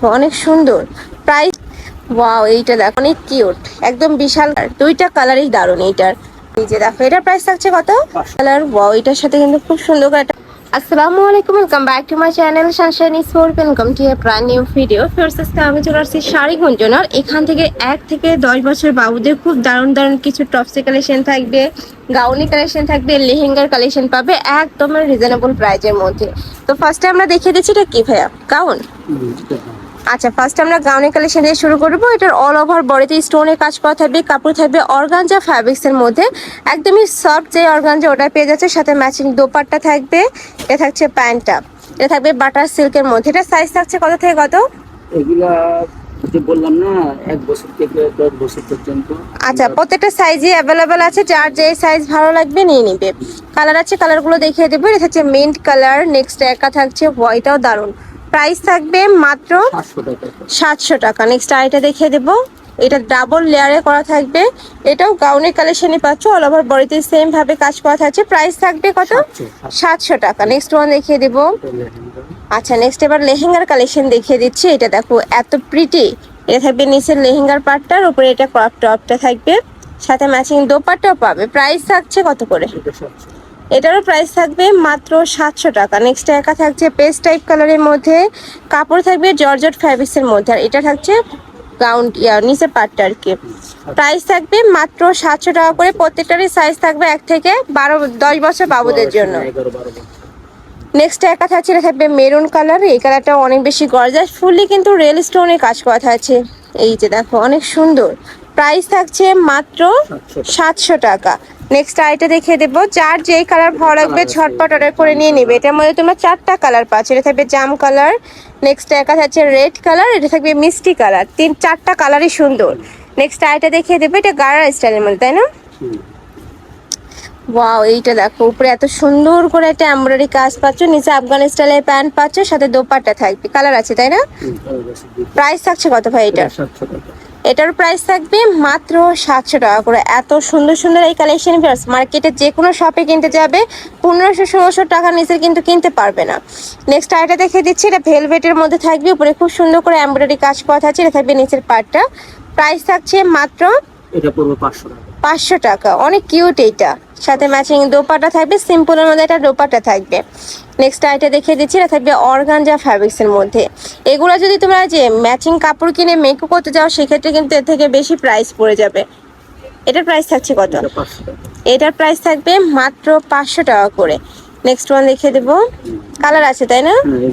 দেখো অনেক সুন্দর। প্রাইস ওয়াও এইটা দেখো অনেক কিউট। একদম বিশাল দুইটা কালারই দারুণ এইটার। এই যে দেখো এটার প্রাইস থাকছে কত? কালার ওয়াও এটার সাথে কিন্তু খুব সুন্দর একটা আসসালামু আলাইকুম welcome back to my channel Sunshine Sport welcome to a brand new video first আজকে আমি চলে আসছি শাড়ি গুঞ্জনার। এখান থেকে এক থেকে দশ বছর বাবুদের খুব দারুণ দারুণ কিছু টপসি কালেকশন থাকবে গাউনি কালেকশন থাকবে লেহেঙ্গার কালেকশন পাবে একদম রিজনেবল প্রাইজের মধ্যে। তো ফার্স্টে আমরা দেখিয়ে দিচ্ছি এটা কি ভাইয়া? গাউন আচ্ছা ফার্স্ট আমরা গাউনের কালেকশন দিয়ে শুরু করব। এটার অল ওভার বডিতে স্টোনের কাজ করা থাকবে কাপড় থাকবে অর্গানজা ফ্যাব্রিক্স এর মধ্যে। একদমই সফট যে অর্গানজা ওটা পেয়ে যাচ্ছে সাথে ম্যাচিং দোপাট্টা থাকবে এটা থাকছে প্যান্টটা। এটা থাকবে বাটার সিল্কের মধ্যে। এটা সাইজ থাকছে কত থেকে কত? এগুলা যে বললাম না এক বছর থেকে দশ বছর পর্যন্ত। আচ্ছা প্রত্যেকটা সাইজই অ্যাভেলেবেল আছে যার যে সাইজ ভালো লাগবে নিয়ে নিবে। কালার আছে কালারগুলো দেখিয়ে দেবো। এটা থাকছে মিন্ট কালার নেক্সট একা থাকছে হোয়াইটও দারুণ। প্রাইস থাকবে মাত্র সাতশো টাকা। নেক্সট আইটা দেখিয়ে দেবো। এটা ডাবল লেয়ারে করা থাকবে। এটাও গাউনের কালেকশনে পাচ্ছ অল ওভার বডিতে সেম ভাবে কাজ করা থাকছে। প্রাইস থাকবে কত? সাতশো টাকা। নেক্সট ওয়ান দেখিয়ে দেবো। আচ্ছা নেক্সট এবার লেহেঙ্গার কালেকশন দেখিয়ে দিচ্ছি। এটা দেখো এত প্রিটি এটা থাকবে নিচের লেহেঙ্গার পার্টটার উপরে এটা ক্রপ টপটা থাকবে। সাথে ম্যাচিং দোপাট্টাও পাবে। প্রাইস থাকছে কত করে? এটারও প্রাইস থাকবে মাত্র সাতশো টাকা। নেক্সট একা থাকছে পেস্ট টাইপ কালারের মধ্যে কাপড় থাকবে জর্জট ফ্যাব্রিক্সের মধ্যে আর এটা থাকছে গাউন ইয়া নিচের পাটটা আর কি। প্রাইস থাকবে মাত্র সাতশো টাকা করে প্রত্যেকটারই সাইজ থাকবে এক থেকে বারো দশ বছর বাবুদের জন্য। নেক্সট একা থাকছে এটা থাকবে মেরুন কালার এই কালারটা অনেক বেশি গর্জাস ফুললি কিন্তু রেল স্টোনে কাজ করা থাকছে। এই যে দেখো অনেক সুন্দর। প্রাইস থাকছে মাত্র সাতশো টাকা। নেক্সট আইটা দেখিয়ে দেবো। যার যেই কালার ভালো লাগবে ঝটপট অর্ডার করে নিয়ে নিবে। এটার মধ্যে তোমরা চারটা কালার পাচ্ছ এটা থাকবে জাম কালার নেক্সট একা থাকছে রেড কালার এটা থাকবে মিষ্টি কালার তিন চারটা কালারই সুন্দর। নেক্সট আইটা দেখিয়ে দেবো এটা গাড়া স্টাইলের মধ্যে তাই না। ওয়াও এইটা দেখো উপরে এত সুন্দর করে একটা এমব্রয়ডারি কাজ পাচ্ছ নিচে আফগান স্টাইলের প্যান্ট পাচ্ছ সাথে দোপাট্টা থাকবে। কালার আছে তাই না। প্রাইস থাকছে কত ভাই এটা এটার প্রাইস থাকবে মাত্র সাতশো টাকা করে। এত সুন্দর সুন্দর এই কালেকশন মার্কেটে যে কোনো শপে কিনতে যাবে পনেরোশো ষোলোশো টাকার নিচে কিন্তু কিনতে পারবে না। নেক্সট আইটা দেখে দিচ্ছি এটা ভেলভেটের মধ্যে থাকবে উপরে খুব সুন্দর করে এমব্রয়ডারি কাজ করা থাকছে এটা থাকবে নিচের পার্টটা প্রাইস থাকছে মাত্র এটা পড়বে পাঁচশো টাকা। পাঁচশো টাকা। অনেক কিউট এইটা। সাথে ম্যাচিং দোপাটা থাকবে সিম্পলের মধ্যে একটা দোপাটা থাকবে। নেক্সট আইটা দেখিয়ে দিচ্ছি এটা থাকবে অর্গানজা ফ্যাব্রিক্সের মধ্যে। এগুলো যদি তোমরা যে ম্যাচিং কাপড় কিনে মেকআপ করতে যাও সেক্ষেত্রে কিন্তু এর থেকে বেশি প্রাইস পড়ে যাবে। এটার প্রাইস থাকছে কত? এটার প্রাইস থাকবে মাত্র পাঁচশো টাকা করে। নেক্সট ওয়ান দেখিয়ে দেবো। কালার আছে তাই না? হ্যাঁ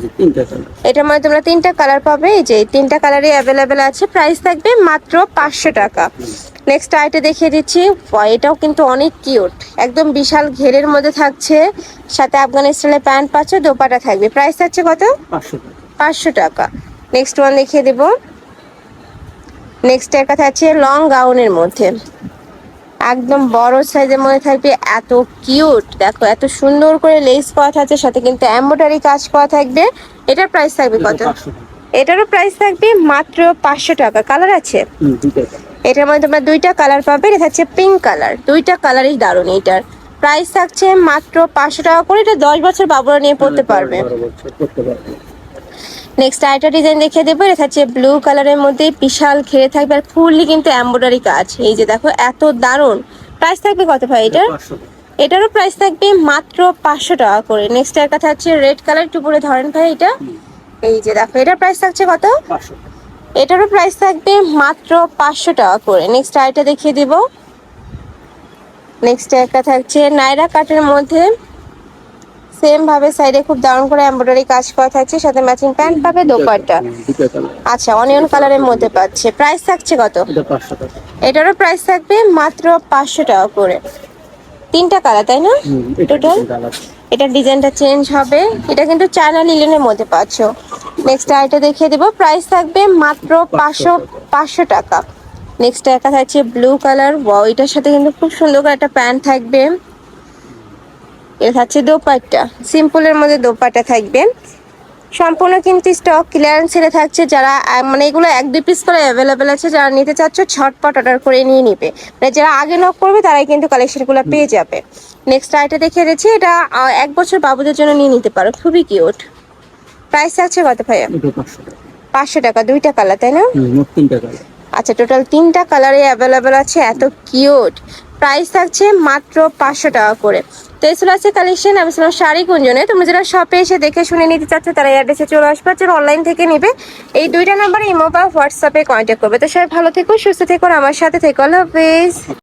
এটার মধ্যে তোমরা তিনটা কালার পাবে এই যে তিনটা কালারই অ্যাভেলেবেল আছে। প্রাইস থাকবে মাত্র পাঁচশো টাকা। নেক্সট আইটে দেখিয়ে দিচ্ছি। এটাও কিন্তু অনেক কিউট একদম বিশাল ঘেরের মধ্যে থাকছে। সাথে আফগান স্টাইলের প্যান্ট পাচ্ছে দোপাটা থাকবে। প্রাইস থাকছে কত? পাঁচশো টাকা। নেক্সট ওয়ান দেখিয়ে দেব। নেক্সট এর কথা আছে লং গাউনের মধ্যে। একদম বড় সাইজের মধ্যে থাকবে। এত কিউট দেখো এত সুন্দর করে লেস করা থাকছে সাথে কিন্তু এম্ব্রয়ডারি কাজ করা থাকবে। এটার প্রাইস থাকবে কত? এটারও প্রাইস থাকবে মাত্র পাঁচশো টাকা। কালার আছে? এটার মধ্যে তোমরা দুইটা কালার পাবে এটা থাকছে পিঙ্ক কালার দুইটা কালারই দারুণ এটার প্রাইস থাকছে মাত্র পাঁচশো টাকা করে এটা দশ বছর বাবুরা নিয়ে পড়তে পারবে। পড়তে পারবে। নেক্সট আরেকটা ডিজাইন দেখিয়ে দেবো এটা হচ্ছে ব্লু কালারের মধ্যে বিশাল ঘিরে থাকবে আর ফুললি কিন্তু এম্ব্রয়ডারি কাজ। এই যে দেখো এত দারুণ। প্রাইস থাকবে কত ভাই এটার? এটারও প্রাইস থাকবে মাত্র পাঁচশো টাকা করে। নেক্সট এর কথা হচ্ছে রেড কালার একটু পরে ধরেন ভাই এটা। এই যে দেখো এটার প্রাইস থাকছে কত? এটারও প্রাইস থাকবে মাত্র পাঁচশো টাকা করে। নেক্সট আরেকটা দেখিয়ে দিব। নেক্সট একটা থাকছে নাইরা কাটের মধ্যে। সেম ভাবে সাইডে খুব দারুণ করে এমব্রয়ডারি কাজ করা থাকছে সাথে ম্যাচিং প্যান্ট পাবে দোপাট্টা। কালার। আচ্ছা অনিয়ন কালারের মধ্যে পাচ্ছে। প্রাইস থাকছে কত? এটা পাঁচশো টাকা। এটারও প্রাইস থাকবে মাত্র পাঁচশো টাকা করে। তিনটা কালার তাই না? টোটাল এটার ডিজাইনটা চেঞ্জ হবে। এটা কিন্তু চায়না লিলেনের মধ্যে পাচ্ছ। নেক্সট আইটা দেখিয়ে দেবো। প্রাইস থাকবে মাত্র পাঁচশো পাঁচশো টাকা। নেক্সট একটা থাকছে ব্লু কালার ওয়াও এটার সাথে কিন্তু খুব সুন্দর করে একটা প্যান্ট থাকবে। এটা থাকছে দোপাট্টা। সিম্পলের মধ্যে দোপাট্টা থাকবে। সম্পূর্ণ কিন্তু স্টক ক্লিয়ারেন্স সেলে থাকছে যারা মানে এগুলো এক দুই পিস করে অ্যাভেলেবেল আছে, যারা নিতে চাচ্ছ ছটপট অর্ডার করে নিয়ে নিবে। মানে যারা আগে নক করবে, তারাই কিন্তু কালেকশনগুলো পেয়ে যাবে। নেক্সট আইটা দেখিয়ে দিচ্ছি, এটা এক বছর বাবুদের জন্য নিয়ে নিতে পারো। খুবই কিউট প্রাইস আছে কত ভাইয়া? পাঁচশো টাকা। দুইটা কালার তাই না? আচ্ছা টোটাল তিনটা কালারে অ্যাভেলেবেল আছে এত কিউট প্রাইস থাকছে মাত্র পাঁচশো টাকা করে। তো এসব আছে কালেকশন আমি ছিলাম শাড়ি কুঞ্জনে তোমরা যারা শপে এসে দেখে শুনে নিতে চাচ্ছ তারা অ্যাড্রেসে চলে আসবে। যারা অনলাইন থেকে নিবে এই দুইটা নাম্বারে ইমো বা হোয়াটসঅ্যাপে কন্ট্যাক্ট করবে। তো সবাই ভালো থেকো সুস্থ থেকো আমার সাথে থেকো। আল্লাহ হাফেজ।